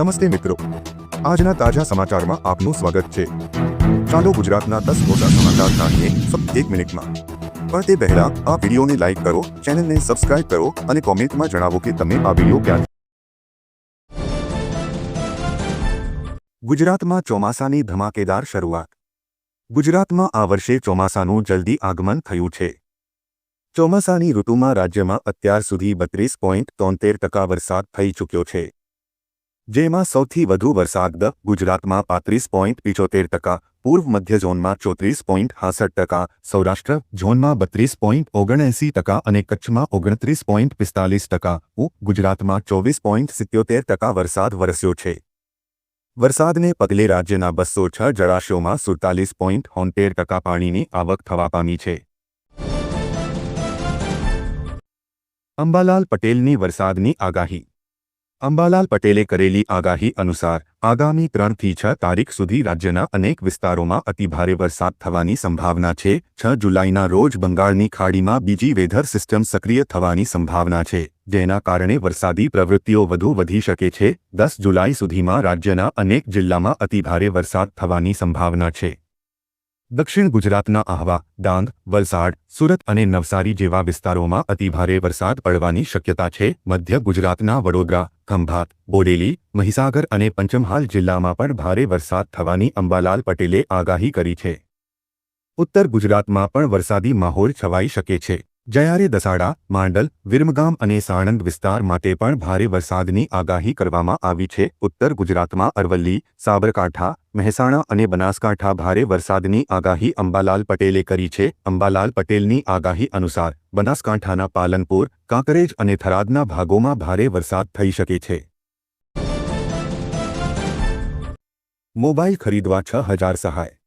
નમસ્તે મિત્રો. આજના તાજા સમાચારમાં આપનું સ્વાગત છે. ચાલો ગુજરાતના દસ મોટા સમાચાર જાણીએ એક મિનિટમાં. પણ તે પહેલા આ વિડીયોને લાઇક કરો, ચેનલને સબસ્ક્રાઇબ કરો અને કોમેન્ટમાં જણાવો કે તમે આ વીડિયો ક્યાં ગુજરાતમાં ચોમાસાની ધમાકેદાર શરૂઆત. ગુજરાતમાં આ વર્ષે ચોમાસાનું જલ્દી આગમન થયું છે. ચોમાસાની ઋતુમાં રાજ્યમાં અત્યાર સુધી બત્રીસ પોઈન્ટ તોતેર ટકા વરસાદ થઈ ચૂક્યો છે. જેમાં સૌથી વધુ વરસાદ દ ગુજરાતમાં પાંત્રીસ પોઈન્ટ પિચોતેર ટકા, પૂર્વ મધ્ય ઝોનમાં ચોત્રીસ પોઈન્ટ હાસઠ ટકા, સૌરાષ્ટ્ર ઝોનમાં બત્રીસ પોઈન્ટ ઓગણએંસી ટકા અને કચ્છમાં ઓગણત્રીસ પોઈન્ટ પિસ્તાલીસ ટકા. ગુજરાતમાં ચોવીસ પોઈન્ટ સિત્યોતેર ટકા વરસાદ વરસ્યો છે. વરસાદને પગલે રાજ્યના બસો છ જળાશયોમાં સુડતાલીસ પોઈન્ટ હોંતેર ટકા પાણીની આવક થવા પામી છે. અંબાલાલ પટેલની વરસાદની આગાહી અંબાલાલ પટેલે કરેલી આગાહી અનુસાર, આગામી ત્રણથી છ તારીખ સુધી રાજ્યના અનેક વિસ્તારોમાં અતિભારે વરસાદ થવાની સંભાવના છે. છ જુલાઈના રોજ બંગાળની ખાડીમાં બીજી વેધર સિસ્ટમ સક્રિય થવાની સંભાવના છે, જેના કારણે વરસાદી પ્રવૃત્તિઓ વધુ વધી શકે છે. દસ જુલાઈ સુધીમાં રાજ્યના અનેક જિલ્લામાં અતિભારે વરસાદ થવાની સંભાવના છે. દક્ષિણ ગુજરાતના આહવા, ડાંગ, વલસાડ, સુરત અને નવસારી જેવા વિસ્તારોમાં અતિભારે વરસાદ પડવાની શક્યતા છે. મધ્ય ગુજરાતના વડોદરા, ખંભાત, બોડેલી, મહીસાગર અને પંચમહાલ જિલ્લામાં પણ ભારે વરસાદ થવાની અંબાલાલ પટેલે આગાહી કરી છે. ઉત્તર ગુજરાતમાં પણ વરસાદી માહોલ છવાઈ શકે છે. જયારે દસાડા, માંડલ, વિરમગામ અને સાણંદ વિસ્તાર માટે પણ ભારે વરસાદની આગાહી કરવામાં આવી છે. ઉત્તર ગુજરાતમાં અરવલ્લી, સાબરકાંઠા, મહેસાણા અને બનાસકાંઠા ભારે વરસાદની આગાહી અંબાલાલ પટેલે કરી છે. અંબાલાલ પટેલની આગાહી અનુસાર બનાસકાંઠાના પાલનપુર, કાંકરેજ અને થરાદના ભાગોમાં ભારે વરસાદ થઈ શકે છે. મોબાઈલ ખરીદવા છ હજાર સહાય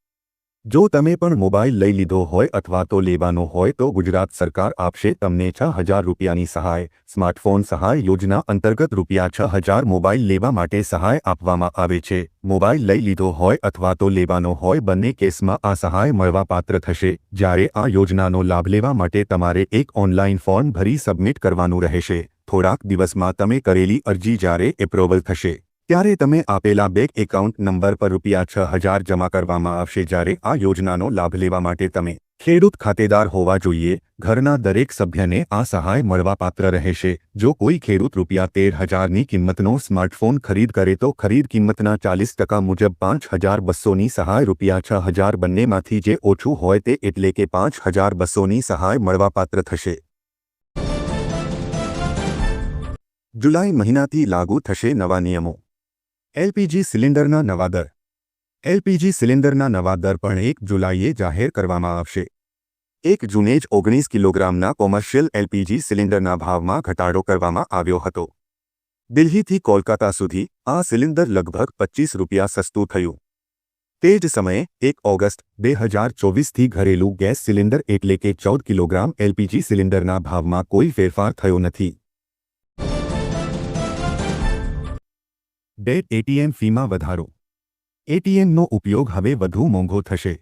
જો તમે પણ મોબાઈલ લઈ લીધો હોય અથવા તો લેવાનો હોય તો ગુજરાત સરકાર આપશે તમને છ હજાર રૂપિયાની સહાય. સ્માર્ટફોન સહાય યોજના અંતર્ગત રૂપિયા છ હજાર મોબાઈલ લેવા માટે સહાય આપવામાં આવે છે. મોબાઈલ લઈ લીધો હોય અથવા તો લેવાનો હોય બંને કેસમાં આ સહાય મળવાપાત્ર થશે. જ્યારે આ યોજનાનો લાભ લેવા માટે તમારે એક ઓનલાઈન ફોર્મ ભરી સબમિટ કરવાનું રહેશે. થોડાક દિવસમાં તમે કરેલી અરજી જ્યારે એપ્રુવલ થશે. ત્યારે તમે આપેલા બેંક એકાઉન્ટ નંબર પર રૂપિયા છ હજાર જમા કરવામાં આવશે જ્યારે આ યોજનાનો લાભ લેવા માટે તમે ખેડૂત ખાતેદાર હોવા જોઈએ, ઘરના દરેક સભ્યને આ સહાય મળવાપાત્ર રહેશે. જો કોઈ ખેડૂત રૂપિયા તેર હજારની કિંમતનો સ્માર્ટફોન ખરીદ કરે તો ખરીદ કિંમતના ચાલીસ ટકા મુજબ પાંચ હજાર બસોની સહાય રૂપિયા છ હજાર બંનેમાંથી જે ઓછું હોય તે એટલે કે પાંચ હજાર બસોની સહાય મળવાપાત્ર થશે. જુલાઈ મહિનાથી લાગુ થશે નવા નિયમો. એલપીજી સિલિન્ડરના નવા દર. એલપીજી સિલિન્ડરના નવા દર પણ એક જુલાઈએ જાહેર કરવામાં આવશે. એક જૂને જ ઓગણીસ કિલોગ્રામના કોમર્શિયલ એલપીજી સિલિન્ડરના ભાવમાં ઘટાડો કરવામાં આવ્યો હતો. દિલ્હીથી કોલકાતા સુધી આ સિલિન્ડર લગભગ પચીસ રૂપિયા સસ્તું થયું. તે જ સમયે એક ઓગસ્ટ બે હજાર ચોવીસથી ઘરેલું ગેસ સિલિન્ડર એટલે કે ચૌદ કિલોગ્રામ એલપીજી સિલિન્ડરના ભાવમાં કોઈ ફેરફાર થયો નથી. ડેટ એટીએમ ફીમાં વધારો. એટીએમનો ઉપયોગ હવે વધુ મોંઘો થશે.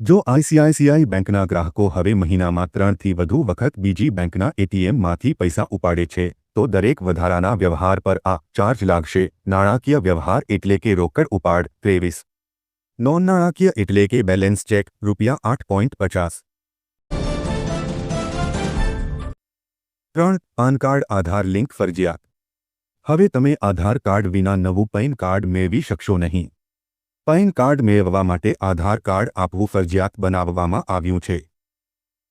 જો આઈસીઆઈસીઆઈ બેંકના ગ્રાહકો હવે મહિનામાં ત્રણથી વધુ વખત બીજી બેંકના એટીએમમાંથી પૈસા ઉપાડે છે, તો દરેક વધારાના વ્યવહાર પર આ ચાર્જ લાગશે. નાણાકીય વ્યવહાર એટલે કે રોકડ ઉપાડ ત્રેવીસ. નોન નાણાકીય એટલે કે બેલેન્સ ચેક રૂપિયા આઠ પોઈન્ટ પચાસ. ત્રણ પાન કાર્ડ આધાર લિંક ફરજિયાત. હવે તમે આધાર કાર્ડ વિના નવું પેન કાર્ડ મેળવી શકશો નહીં. પેન કાર્ડ મેળવવા માટે આધાર કાર્ડ આપવું ફરજિયાત બનાવવામાં આવ્યું છે.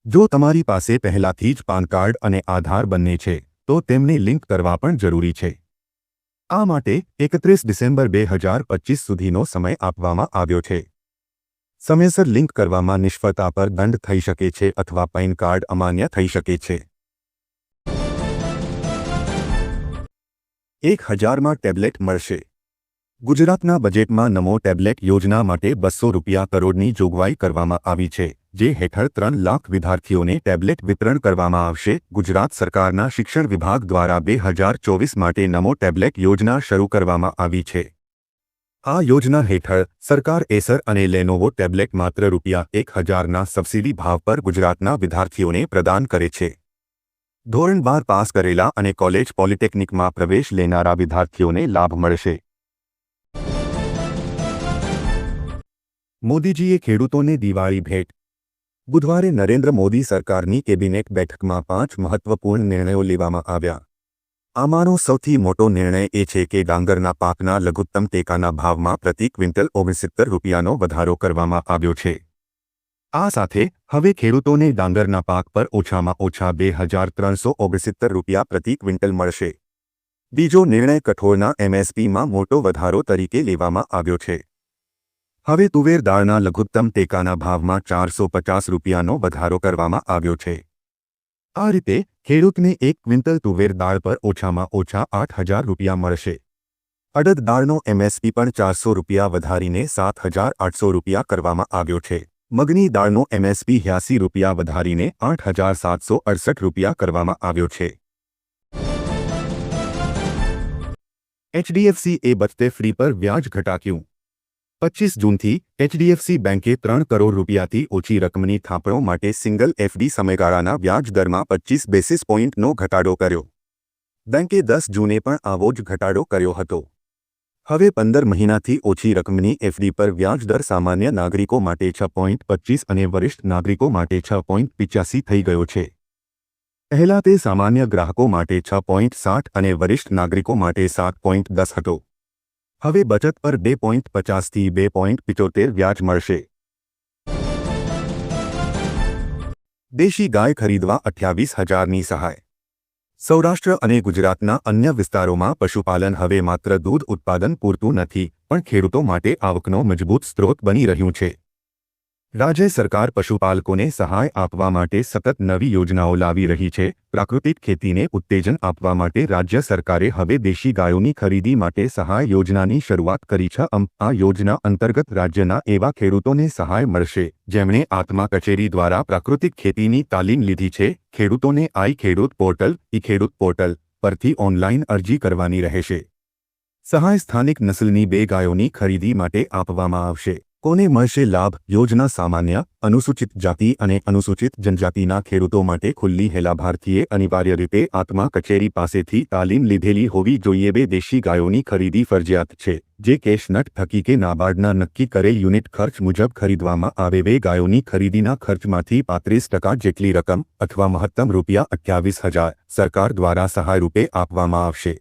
જો તમારી પાસે પહેલાથી જ પાન કાર્ડ અને આધાર બંને છે, તો તેમને લિંક કરવા પણ જરૂરી છે. આ માટે એકત્રીસ ડિસેમ્બર બે હજાર પચીસ સુધીનો સમય આપવામાં આવ્યો છે. સમયસર લિંક કરવામાં નિષ્ફળતા પર દંડ થઈ શકે છે અથવા પેન કાર્ડ અમાન્ય થઈ શકે છે. એક હજારમાં ટેબ્લેટ મળશે. ગુજરાતના બજેટમાં નમો ટેબ્લેટ યોજના માટે બસો રૂપિયા કરોડની જોગવાઈ કરવામાં આવી છે, જે હેઠળ ત્રણ લાખ વિદ્યાર્થીઓને ટેબ્લેટ વિતરણ કરવામાં આવશે. ગુજરાત સરકારના શિક્ષણ વિભાગ દ્વારા બે હજાર ચોવીસ માટે નમો ટેબ્લેટ યોજના શરૂ કરવામાં આવી છે. આ યોજના હેઠળ સરકાર એસર અને લેનોવો ટેબ્લેટ માત્ર રૂપિયા એક હજારના સબસિડી ભાવ પર ગુજરાતના વિદ્યાર્થીઓને પ્રદાન કરે છે. ધોરણ બાર પાસ કરેલા અને કોલેજ પોલિટેકનિકમાં પ્રવેશ લેનારા વિદ્યાર્થીઓને લાભ મળશે. મોદીજીએ ખેડૂતોને દિવાળી ભેટ. બુધવારે નરેન્દ્ર મોદી સરકારની કેબિનેટ બેઠકમાં પાંચ મહત્વપૂર્ણ નિર્ણયો લેવામાં આવ્યા. આમાંનો સૌથી મોટો નિર્ણય એ છે કે ડાંગરના પાકના લઘુત્તમ ટેકાના ભાવમાં પ્રતિ ક્વિન્ટલ ઓગણસિત્તર રૂપિયાનો વધારો કરવામાં આવ્યો છે. આ સાથે હવે ખેડૂતોને ડાંગરના પાક પર ઓછામાં ઓછા બે હજાર ત્રણસો ઓગણસિત્તેર રૂપિયા પ્રતિ ક્વિન્ટલ મળશે. બીજો નિર્ણય કઠોળના એમએસપીમાં મોટો વધારો તરીકે લેવામાં આવ્યો છે. હવે તુવેર દાળના લઘુત્તમ ટેકાના ભાવમાં ચારસો પચાસ રૂપિયાનો વધારો કરવામાં આવ્યો છે. આ રીતે ખેડૂતને એક ક્વિન્ટલ તુવેર દાળ પર ઓછામાં ઓછા આઠ હજાર રૂપિયા મળશે. અડદ દાળનો એમએસપી પણ ચારસો રૂપિયા વધારીને સાત હજાર આઠસો રૂપિયા કરવામાં આવ્યો છે. મગની દાળનો એમએસપી હ્યાસી રૂપિયા વધારીને આઠ હજાર સાતસો અડસઠ રૂપિયા કરવામાં આવ્યો છે. એચડીએફસી એ બચતે ફ્રી પર વ્યાજ ઘટાક્યું. પચીસ જૂનથી એચડીએફસી બેંકે ત્રણ કરોડ રૂપિયાથી ઓછી રકમની થાપણો માટે સિંગલ એફડી સમયગાળાના વ્યાજ દરમાં પચીસ બેસિસ પોઇન્ટનો ઘટાડો કર્યો. બેંકે દસ જૂને પણ આવો જ ઘટાડો કર્યો હતો. હવે પંદર મહિનાથી ઓછી રકમની એફડી પર વ્યાજદર સામાન્ય નાગરિકો માટે છ પોઈન્ટ પચીસ અને વરિષ્ઠ નાગરિકો માટે છ પોઈન્ટ પિચ્યાસી થઈ ગયો છે. પહેલા તે સામાન્ય ગ્રાહકો માટે છ પોઈન્ટ સાઠ અને વરિષ્ઠ નાગરિકો માટે સાત પોઈન્ટ દસ હતો. હવે બચત પર બે પોઈન્ટ પચાસથી બે પોઈન્ટ પિચોતેર વ્યાજ મળશે. દેશી ગાય ખરીદવા અઠ્યાવીસ હજારની સહાય સૌરાષ્ટ્ર અને ગુજરાતના અન્ય વિસ્તારોમાં પશુપાલન હવે માત્ર દૂધ ઉત્પાદન પૂરતું નથી, પણ ખેડૂતો માટે આવકનો મજબૂત સ્ત્રોત બની રહ્યું છે. રાજ્ય સરકાર પશુપાલકોને સહાય આપવા માટે સતત નવી યોજનાઓ લાવી રહી છે. પ્રાકૃતિક ખેતીને ઉત્તેજન આપવા માટે રાજ્ય સરકારે હવે દેશી ગાયોની ખરીદી માટે સહાય યોજનાની શરૂઆત કરી છે. આ યોજના અંતર્ગત રાજ્યના એવા ખેડૂતોને સહાય મળશે, જેમણે આત્મા કચેરી દ્વારા પ્રાકૃતિક ખેતીની તાલીમ લીધી છે. ખેડૂતોને આઈ ખેડૂત પોર્ટલ, ઈ ખેડૂત પોર્ટલ પરથી ઓનલાઈન અરજી કરવાની રહેશે. સહાય સ્થાનિક નસલની બે ગાયોની ખરીદી માટે આપવામાં આવશે. કોને મળશે લાભ? યોજના સામાન્ય, અનુસૂચિત જાતિ અને અનુસૂચિત જનજાતિના ખેડૂતો માટે ખુલ્લી હે લાભાર્થીએ અનિવાર્ય રીતે આત્મા કચેરી પાસેથી તાલીમ લીધેલી હોવી જોઈએ. બે દેશી ગાયોની ખરીદી ફરજિયાત છે, જે કેશનટ થકી કે નાબાર્ડના નક્કી કરેલ યુનિટ ખર્ચ મુજબ ખરીદવામાં આવે. બે ગાયોની ખરીદીના ખર્ચમાંથી પાંત્રીસ ટકા જેટલી રકમ અથવા મહત્તમ રૂપિયા અઠ્યાવીસ હજાર સરકાર દ્વારા સહાય રૂપે આપવામાં આવશે.